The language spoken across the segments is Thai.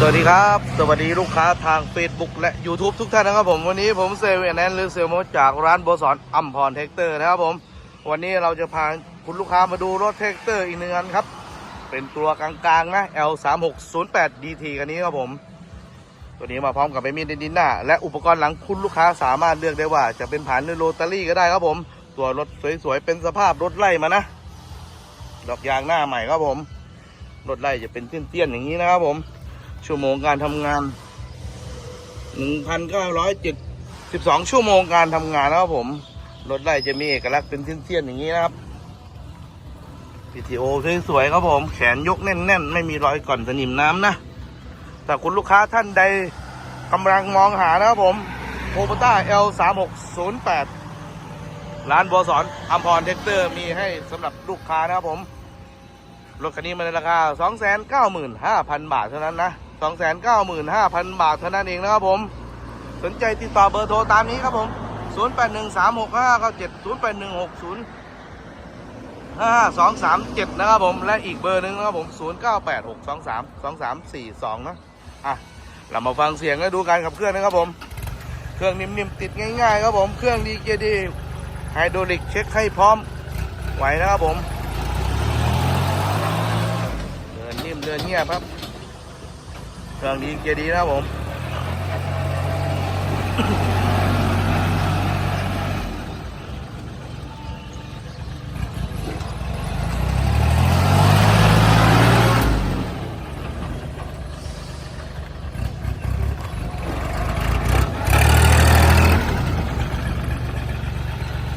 สวัสดีครับ สวัสดีลูกค้าทาง Facebook และ YouTube ทุกท่านนะครับผมวันนี้ผมเซเว่นแอนหรือเซลโมจากร้านโบสอนอัมพรเทคเตอร์นะครับผม วันนี้เราจะพาคุณลูกค้ามาดูรถเทคเตอร์อีกหนึ่งคันครับ เป็นตัวกลางๆนะ L 3 6 0 8 DT คันนี้ครับผม ตัวนี้มาพร้อมกับใบมีดดินหน้า และอุปกรณ์หลังคุณลูกค้าสามารถเลือกได้ว่า จะเป็นผ่านหรือโรตารี่ก็ได้ครับผม ตัวรถสวยๆเป็นสภาพรถไล่มานะ ดอกยางหน้าใหม่ครับผมรถไล่จะเป็นเตี้ยนๆอย่างนี้นะครับผม ชั่วโมงการทำงาน1,972ชั่วโมงการทำงานนะครับผม รถไล่จะมีเอกลักษณ์เป็นเตี้ยนๆอย่างนี้นะครับ PTO สวยๆครับผม แขนยกแน่นๆ ไม่มีรอยก่อนสนิมน้ำนะ แต่คุณลูกค้าท่านใดกำลังมองหานะครับผมโ o ต้า L 3 6 0 8ร้านบัวสอนอัมพรเทคเตอร์มีให้สำหรับลูกค้านะครับผม รถคันนี้มันในราคา 295,000 บาทเท่านั้นนะ 295,000 บาทเท่านั้นเองนะครับผม สนใจติดต่อเบอร์โทรตามนี้ครับผม 08136597 0816 5237 นะครับผม และอีกเบอร์หนึ่งนะครับผม 0986232342 นะ อะ เรามาฟังเสียงและดูการขับเคลื่อนนะครับผม เครื่องนิ่มๆติดง่ายๆครับผม เครื่องดีเกียร์ดีไฮดรอลิกเช็คให้พร้อมไหวนะครับผม เดินนิ่มเดินเงียบครับ เครื่องดีเกียร์ดีนะผม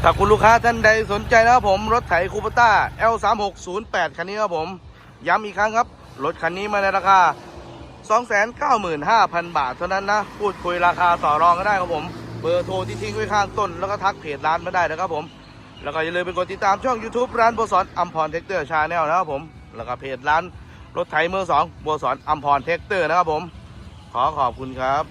ถ้าคุณลูกค้าท่านใดสนใจนะครับผม รถไถคูปต้า L 3 6 0 8 คันนี้ครับผม ย้ำอีกครั้งครับ รถคันนี้มาในราคา 295,000 บาทเท่านั้นนะ พูดคุยราคาต่อรองก็ได้ครับผม เบอร์โทรที่ทิ้งไว้ข้างต้น แล้วก็ทักเพจร้านมาได้นะครับผม แล้วก็อย่าลืมเป็นกดติดตามช่อง YouTube ร้านบัวสอนอัมพรเทคเตอร์ชาแนลนะครับผม แล้วก็เพจร้านรถไถมือสองบัวสอนอัมพรเทคเตอร์นะครับผม ขอขอบคุณครับ